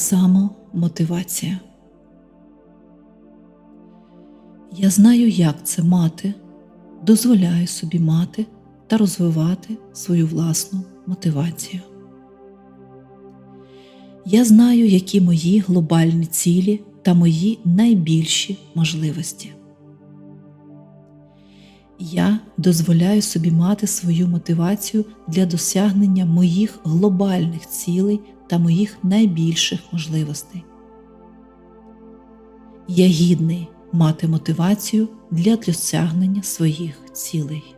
Самомотивація. Я знаю, як це мати, дозволяю собі мати та розвивати свою власну мотивацію. Я знаю, які мої глобальні цілі та мої найбільші можливості. Я дозволяю собі мати свою мотивацію для досягнення моїх глобальних цілей та моїх найбільших можливостей. Я гідний мати мотивацію для досягнення своїх цілей.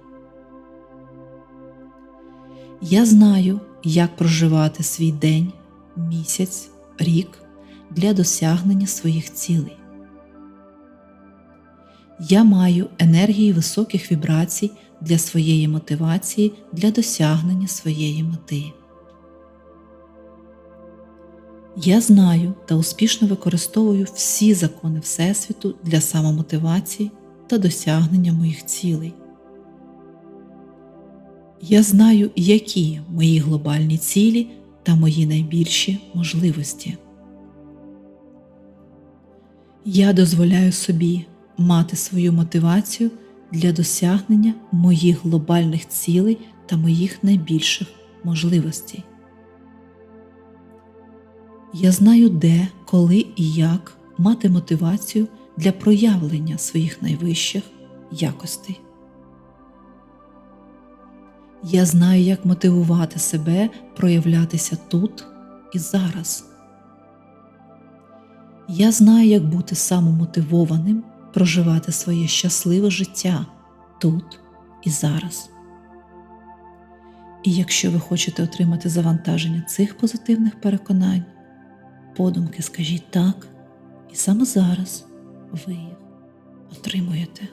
Я знаю, як проживати свій день, місяць, рік для досягнення своїх цілей. Я маю енергії високих вібрацій для своєї мотивації для досягнення своєї мети. Я знаю та успішно використовую всі закони Всесвіту для самомотивації та досягнення моїх цілей. Я знаю, які мої глобальні цілі та мої найбільші можливості. Я дозволяю собі мати свою мотивацію для досягнення моїх глобальних цілей та моїх найбільших можливостей. Я знаю, де, коли і як мати мотивацію для проявлення своїх найвищих якостей. Я знаю, як мотивувати себе проявлятися тут і зараз. Я знаю, як бути самомотивованим, проживати своє щасливе життя тут і зараз. І якщо ви хочете отримати завантаження цих позитивних переконань, подумки скажіть так, і саме зараз ви їх отримуєте.